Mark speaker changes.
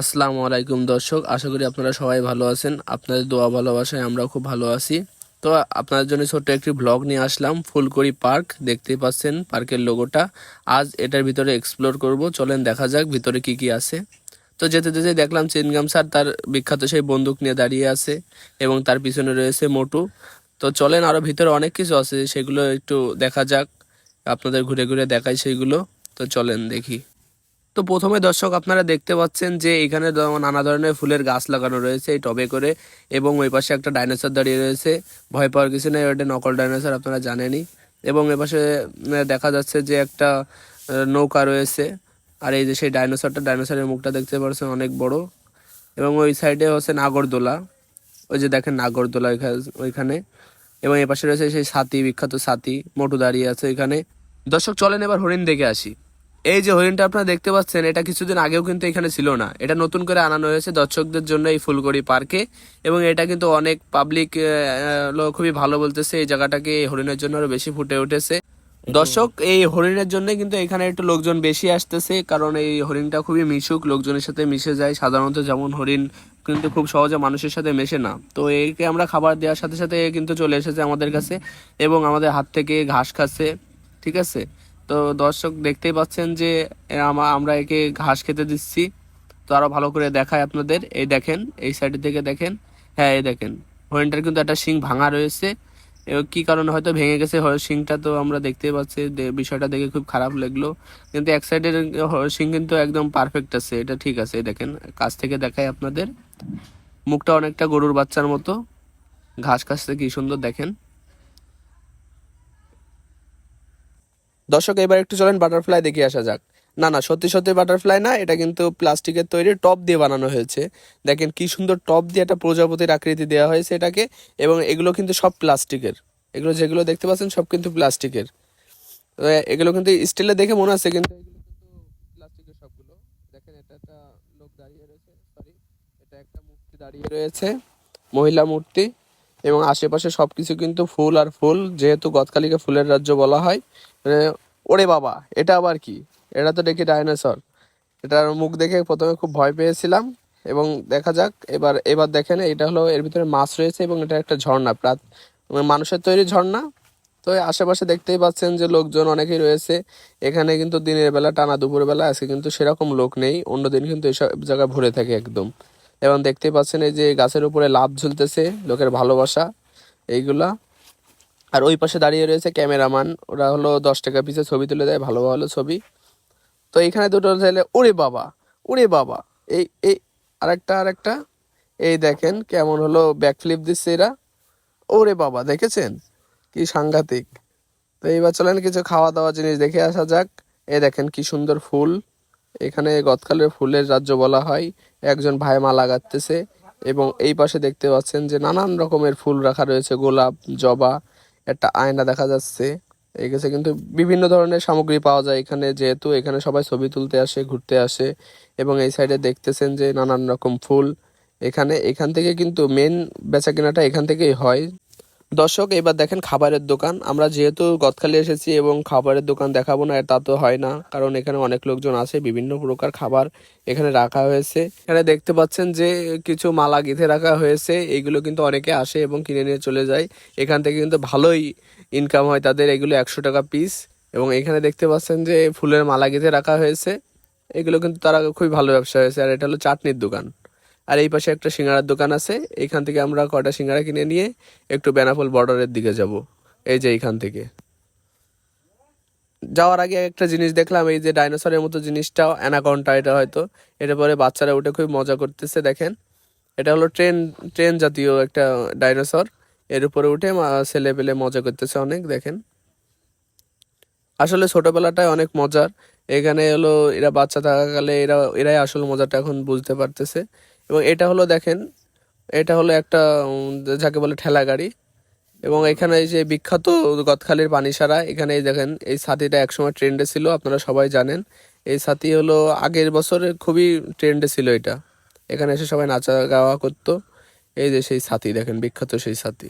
Speaker 1: আসসালামু আলাইকুম দর্শক, আশা করি আপনারা সবাই ভালো আছেন। আপনাদের দোয়া ভালোবাসায় আমরাও খুব ভালো আছি। তো আপনাদের জন্য ছোট্ট একটি ব্লগ নিয়ে আসলাম, ফুলকড়ি পার্ক। দেখতেই পাচ্ছেন পার্কের লোগোটা। আজ এটার ভিতরে এক্সপ্লোর করব। চলেন দেখা যাক ভিতরে কি কি আছে। তো যেতে যেতে দেখলাম চিনগাম স্যার তার বিখ্যাত সেই বন্দুক নিয়ে দাঁড়িয়ে আছে এবং তার পিছনে রয়েছে মোটু। তো চলেন আরও ভিতরে অনেক কিছু আছে, সেগুলো একটু দেখা যাক। আপনাদের ঘুরে ঘুরে দেখাই সেইগুলো। তো চলেন দেখি। তো প্রথমে দর্শক আপনারা দেখতে পাচ্ছেন যে এখানে নানা ধরনের ফুলের গাছ লাগানো রয়েছে, এই টবে করে এবং ওই পাশে একটা ডাইনোসর দাঁড়িয়ে রয়েছে। ভয় পাওয়ার কিছু নেই ওটা নকল ডাইনোসর, আপনারা জানেনই। এবং এ পাশে দেখা যাচ্ছে যে একটা নৌকা রয়েছে। আর এই যে সেই ডাইনোসরটা, ডাইনোসরের মুখটা দেখতে পাচ্ছেন অনেক বড়। এবং ওই সাইডে হচ্ছে নাগরদোলা। ওই যে দেখেন নাগরদোলা ওইখা- ওইখানে। এবং এ পাশে রয়েছে সেই সাথী বিখ্যাত সাথী মোটু দাঁড়িয়ে আছে এখানে দর্শক, চলেন এবার হরিণ দেখে আসি। এই যে হরিণটা আপনারা দেখতে পাচ্ছেন, এটা কিছুদিন আগেও কিন্তু এখানে ছিল না। এটা নতুন করে আনানো হয়েছে দর্শকদের জন্য এই ফুলগড়ি পার্কে এবং এটা কিন্তু অনেক পাবলিক খুবই ভালো বলতেছে, এই জায়গাটাকে এই হরিণের জন্য আরও বেশি ফুটে উঠেছে। দর্শক, এই হরিণের জন্য কিন্তু এখানে একটু লোকজন বেশি আসতেছে, কারণ এই হরিণটা খুবই মিশুক, লোকজনের সাথে মিশে যায়। সাধারণত যেমন হরিণ কিন্তু খুব সহজে মানুষের সাথে মেশে না। তো একে আমরা খাবার দেওয়ার সাথে সাথে কিন্তু চলে এসেছে আমাদের কাছে এবং আমাদের হাত থেকে ঘাস খাচ্ছে, ঠিক আছে? তো দর্শক দেখতেই পাচ্ছেন যে আমা- আমরা একে ঘাস খেতে দিচ্ছি। তো আরও ভালো করে দেখায় আপনাদের। এই দেখেন, এই সাইডের দিকে দেখেন। হ্যাঁ এই দেখেন। হরিণটার কিন্তু একটা শিং ভাঙা রয়েছে। কি কারণে হয়তো ভেঙে গেছে শিংটা তো আমরা দেখতেই পাচ্ছি। বিষয়টা দেখে খুব খারাপ লাগল। কিন্তু এক সাইডের শিং কিন্তু একদম পারফেক্ট আছে। এটা ঠিক আছে দেখেন। কাছ থেকে দেখায় আপনাদের। মুখটা অনেকটা গরুর বাচ্চার মতো। ঘাস খাচ্ছে কি সুন্দর দেখেন। দর্শক এবার একটু চলেন বাটারফ্লাই দেখে আসা যাক। না না সত্যি সত্যি বাটারফ্লাই না এটা কিন্তু প্লাস্টিকের তৈরি টপ দিয়ে বানানো হয়েছে। দেখেন কি সুন্দর টপ দিয়ে একটা প্রজাপতির আকৃতি দেওয়া হয়েছে এটাকে এবং এগুলো কিন্তু সব প্লাস্টিকের এগুলো যেগুলো দেখতে পাচ্ছেন সব কিন্তু প্লাস্টিকের এগুলো কিন্তু স্টিলে দেখে মনে আছে কিন্তু এগুলো কিন্তু প্লাস্টিকের সবগুলো। দেখেন এটা একটা লোক দাঁড়িয়ে রয়েছে এটা একটা মূর্তি দাঁড়িয়ে রয়েছে মহিলা মূর্তি এবং আশেপাশে সবকিছু কিন্তু ফুল আর ফুল যেহেতু গদখালিকে ফুলের রাজ্য বলা হয় মানে, ওরে বাবা, এটা আবার কি? এটা তো দেখি ডাইনোসর এটার মুখ দেখে প্রথমে খুব ভয় পেয়েছিলাম এবং দেখা যাক, এবার এবার দেখেন, এটা হলো এর ভিতরে মাছ রয়েছে এবং এটা একটা ঝর্ণা, প্রাত মানে মানুষের তৈরি ঝর্ণা। তো আশেপাশে দেখতেই পাচ্ছেন যে লোকজন অনেকেই রয়েছে। এখানে কিন্তু দিনের বেলা, টানা দুপুর বেলা, আজকে কিন্তু সেরকম লোক নেই। অন্য দিন কিন্তু এইসব জায়গা ভরে থাকে একদম। এবং দেখতেই পাচ্ছেন এই যে গাছের উপরে লাভ ঝুলতেছে, লোকের ভালোবাসা, এইগুলা। আর ওই পাশে দাঁড়িয়ে রয়েছে ক্যামেরাম্যান। ওরা হলো দশ টাকা পিসে ছবি তুলে দেয়, ভালো ভালো ছবি। তো এখানে দুটো ছেলে, ওরে বাবা ওরে বাবা। এই এই, আরেকটা আরেকটা। এই দেখেন কেমন হলো ব্যাকফ্লিপ দিচ্ছে এরা। ওরে বাবা, দেখেছেন? কি সাংঘাতিক। তো এইবার চলেন কিছু খাওয়া দাওয়া জিনিস দেখে আসা যাক। এ দেখেন কি সুন্দর ফুল। এখানে গতকালের ফুলের রাজ্য বলা হয়। একজন ভাই মা লাগাতেছে এবং এই পাশে দেখতে পাচ্ছেন যে নানান রকমের ফুল রাখা রয়েছে, গোলাপ, জবা একটা আয়না দেখা যাচ্ছে। এই কাছে কিন্তু বিভিন্ন ধরনের সামগ্রী পাওয়া যায় এখানে, যেহেতু এখানে সবাই ছবি তুলতে আসে, ঘুরতে আসে এবং এই সাইডে দেখতেছেন যে নানান রকম ফুল। এখানে এখান থেকে কিন্তু মেন বেচা কেনাটা এখান থেকেই হয়। দর্শক, এবার দেখেন খাবারের দোকান। আমরা যেহেতু গদখালি এসেছি এবং খাবারের দোকান দেখাবো না, তা তো হয় না। কারণ এখানে অনেক লোকজন আছে, বিভিন্ন প্রকার খাবার এখানে রাখা হয়েছে। এখানে দেখতে পাচ্ছেন যে, কিছু মালা গেঁথে রাখা হয়েছে। এইগুলো কিন্তু অনেকে আসে এবং কিনে নিয়ে চলে যায়। এখান থেকে কিন্তু ভালোই ইনকাম হয় তাদের। এগুলো একশো টাকা পিস এবং এখানে দেখতে পাচ্ছেন যে, ফুলের মালা গেঁথে রাখা হয়েছে। এগুলো কিন্তু তারা খুবই ভালো ব্যবসা হয়েছে। আর এটা হলো চাটনির দোকান। আর এই পাশে একটা সিঙ্গারার দোকান আছে। এখান থেকে আমরা কয়টা সিঙ্গারা কিনে নিয়ে একটু বেনাপোল বর্ডারের দিকে যাব। এই যে এইখান থেকে। যাওয়ার আগে একটা জিনিস দেখলাম, এই যে ডাইনোসরের মতো জিনিসটাও অ্যানাকন্টা এটা হয়তো। এটা পরে বাচ্চারা উঠে খুব মজা করতেছে, দেখেন। এটা হলো ট্রেন ট্রেন জাতীয় একটা ডাইনোসর এর উপরে উঠে ছেলে পেলে মজা করতেছে অনেক, দেখেন। আসলে ছোটবেলাটাই অনেক মজার। এখানে হলো এরা বাচ্চা থাকাকালে এরা, এরাই আসল মজাটা এখন বুঝতে পারতেছে। এবং এটা হলো দেখেন, এটা হলো একটা যাকে বলে ঠেলা গাড়ি। এবং এখানে এই যে বিখ্যাত গতখালির পানিসারা, এখানে দেখেন, এই ছাতিটা একসময় ট্রেন্ডে ছিল, আপনারা সবাই জানেন। এই ছাতি হলো আগের বছরে খুবই ট্রেন্ডে ছিল এটা। এখানে এসে সবাই নাচা গাওয়া করতো। এই যে সেই ছাতি, দেখেন, বিখ্যাত সেই ছাতি।